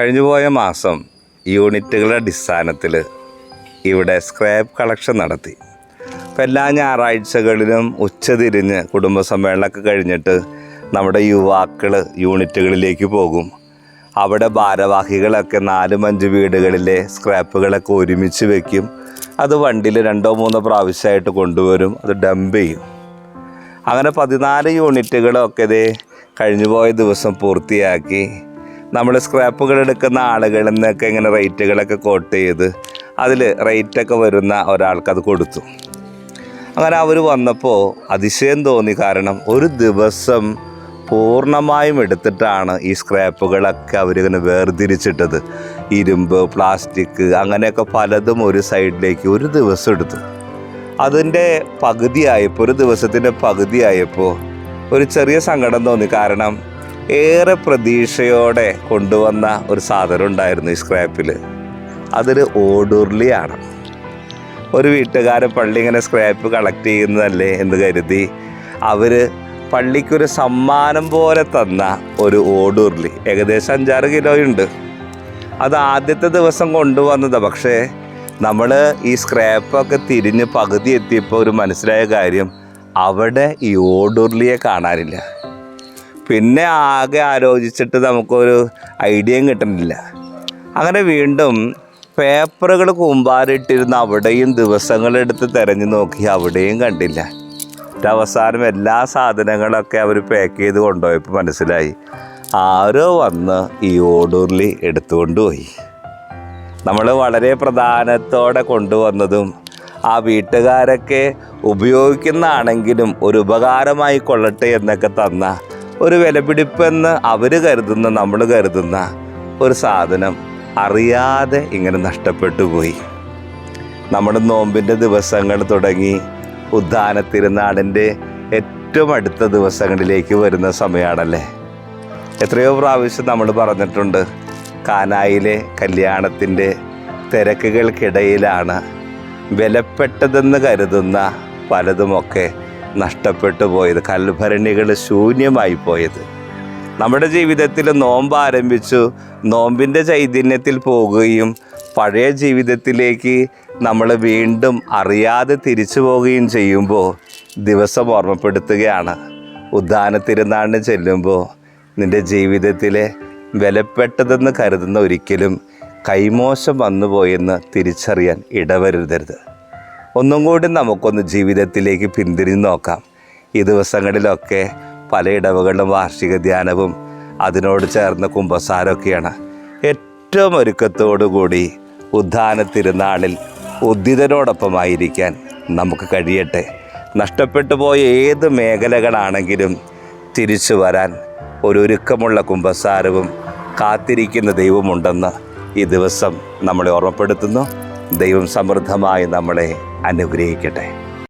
കഴിഞ്ഞുപോയ മാസം യൂണിറ്റുകളുടെ അടിസ്ഥാനത്തിൽ ഇവിടെ സ്ക്രാപ്പ് കളക്ഷൻ നടത്തി. അപ്പം എല്ലാ ഞായറാഴ്ചകളിലും ഉച്ചതിരിഞ്ഞ് കുടുംബസമ്മേളനമൊക്കെ കഴിഞ്ഞിട്ട് നമ്മുടെ യുവാക്കൾ യൂണിറ്റുകളിലേക്ക് പോകും. അവിടെ ഭാരവാഹികളൊക്കെ നാലും അഞ്ച് വീടുകളിലെ സ്ക്രാപ്പുകളൊക്കെ ഒരുമിച്ച് വെക്കും. അത് വണ്ടിയിൽ രണ്ടോ മൂന്നോ പ്രാവശ്യമായിട്ട് കൊണ്ടുവരും അത് ഡംപ് ചെയ്യും. അങ്ങനെ പതിനാല് യൂണിറ്റുകളൊക്കെ ഇതേ കഴിഞ്ഞുപോയ ദിവസം പൂർത്തിയാക്കി നമ്മൾ സ്ക്രാപ്പുകൾ എടുക്കുന്ന ആളുകളിൽ നിന്നൊക്കെ ഇങ്ങനെ റേറ്റുകളൊക്കെ കോട്ട് ചെയ്ത് അതിൽ റേറ്റൊക്കെ വരുന്ന ഒരാൾക്ക് അത് കൊടുത്തു. അങ്ങനെ അവർ വന്നപ്പോൾ അതിശയം തോന്നി. കാരണം ഒരു ദിവസം പൂർണമായും എടുത്തിട്ടാണ് ഈ സ്ക്രാപ്പുകളൊക്കെ അവരിങ്ങനെ വേർതിരിച്ചിട്ടത്. ഇരുമ്പ് പ്ലാസ്റ്റിക് അങ്ങനെയൊക്കെ പലതും ഒരു സൈഡിലേക്ക് ഒരു ദിവസം എടുത്തു. അതിന്റെ പകുതിയായപ്പോൾ ഒരു ദിവസത്തിന്റെ പകുതിയായപ്പോൾ ഒരു ചെറിയ സങ്കടം തോന്നി. കാരണം ഏറെ പ്രതീക്ഷയോടെ കൊണ്ടുവന്ന ഒരു സാധനം ഉണ്ടായിരുന്നു ഈ സ്ക്രാപ്പിൽ അതൊരു ഓടുർലിയാണ്. ഒരു വീട്ടുകാരൻ പള്ളി ഇങ്ങനെ സ്ക്രാപ്പ് കളക്ട് ചെയ്യുന്നതല്ലേ എന്ന് കരുതി അവർ പള്ളിക്കൊരു സമ്മാനം പോലെ തന്ന ഒരു ഓടുർലി. ഏകദേശം അഞ്ചാറ് കിലോയുണ്ട് അത് ആദ്യത്തെ ദിവസം കൊണ്ടുവന്നതാണ് പക്ഷേ നമ്മൾ ഈ സ്ക്രാപ്പൊക്കെ തിരിഞ്ഞ് പകുതി എത്തിയപ്പോൾ ഒരു മനസ്സിലായ കാര്യം അവിടെ ഈ ഓടുർലിയെ കാണാനില്ല. പിന്നെ ആകെ ആലോചിച്ചിട്ട് നമുക്കൊരു ഐഡിയയും കിട്ടുന്നില്ല. അങ്ങനെ വീണ്ടും പേപ്പറുകൾ കൂമ്പാരിട്ടിരുന്ന് അവിടെയും ദിവസങ്ങളെടുത്ത് തിരഞ്ഞു നോക്കി അവിടെയും കണ്ടില്ല. അവസാനം എല്ലാ സാധനങ്ങളൊക്കെ അവർ പാക്ക് ചെയ്ത് കൊണ്ടുപോയപ്പോൾ മനസ്സിലായി. ആരോ വന്ന് ഈ ഓടൂർലി എടുത്തുകൊണ്ട് പോയി. നമ്മൾ വളരെ പ്രധാനത്തോടെ കൊണ്ടുവന്നതും ആ വീട്ടുകാരൊക്കെ ഉപയോഗിക്കുന്നതാണെങ്കിലും ഒരു ഉപകാരമായി കൊള്ളട്ടെ എന്നൊക്കെ തന്ന ഒരു വിലപിടിപ്പെന്ന് അവർ കരുതുന്ന നമ്മൾ കരുതുന്ന ഒരു സാധനം അറിയാതെ ഇങ്ങനെ നഷ്ടപ്പെട്ടു പോയി. നമ്മുടെ നോമ്പിന്റെ ദിവസങ്ങൾ തുടങ്ങി ഉദ്ധാന തിരുനാളിന്റെ ഏറ്റവും അടുത്ത ദിവസങ്ങളിലേക്ക് വരുന്ന സമയമാണല്ലേ എത്രയോ പ്രാവശ്യം നമ്മൾ പറഞ്ഞിട്ടുണ്ട് കാനായിലെ കല്യാണത്തിന്റെ തിരക്കുകൾക്കിടയിലാണ് വിലപ്പെട്ടതെന്ന് കരുതുന്ന പലതുമൊക്കെ നഷ്ടപ്പെട്ടു പോയത്. കൽഭരണികൾ ശൂന്യമായി പോയത്. നമ്മുടെ ജീവിതത്തിൽ നോമ്പ് ആരംഭിച്ചു. നോമ്പിന്റെ ചൈതന്യത്തിൽ പോവുകയും പഴയ ജീവിതത്തിലേക്ക് നമ്മൾ വീണ്ടും അറിയാതെ തിരിച്ചു പോവുകയും ചെയ്യുമ്പോൾ ദിവസം ഓർമ്മപ്പെടുത്തുകയാണ്. ഉദ്ധാന തിരുനാളിന് ചെല്ലുമ്പോൾ നിന്റെ ജീവിതത്തിലെ വിലപ്പെട്ടതെന്ന് കരുതുന്ന ഒരിക്കലും കൈമോശം വന്നുപോയെന്ന് തിരിച്ചറിയാൻ ഇടവരുതരുത്. ഒന്നും കൂടി നമുക്കൊന്ന് ജീവിതത്തിലേക്ക് പിന്തിരിഞ്ഞ് നോക്കാം. ഈ ദിവസങ്ങളിലൊക്കെ പല ഇടവകളിലും വാർഷിക ധ്യാനവും അതിനോട് ചേർന്ന കുംഭസാരമൊക്കെയാണ്. ഏറ്റവും ഒരുക്കത്തോടുകൂടി ഉദ്ധാന തിരുനാളിൽ ഉദ്ധിതനോടൊപ്പമായിരിക്കാൻ നമുക്ക് കഴിയട്ടെ. നഷ്ടപ്പെട്ടു പോയ ഏത് മേഖലകളാണെങ്കിലും തിരിച്ചു വരാൻ ഒരു ഒരുക്കമുള്ള കുംഭസാരവും കാത്തിരിക്കുന്ന ദൈവമുണ്ടെന്ന് ഈ ദിവസം നമ്മളെ ഓർമ്മപ്പെടുത്തുന്നു. ദൈവം സമൃദ്ധമായി നമ്മളെ അനുഗ്രഹിക്കട്ടെ.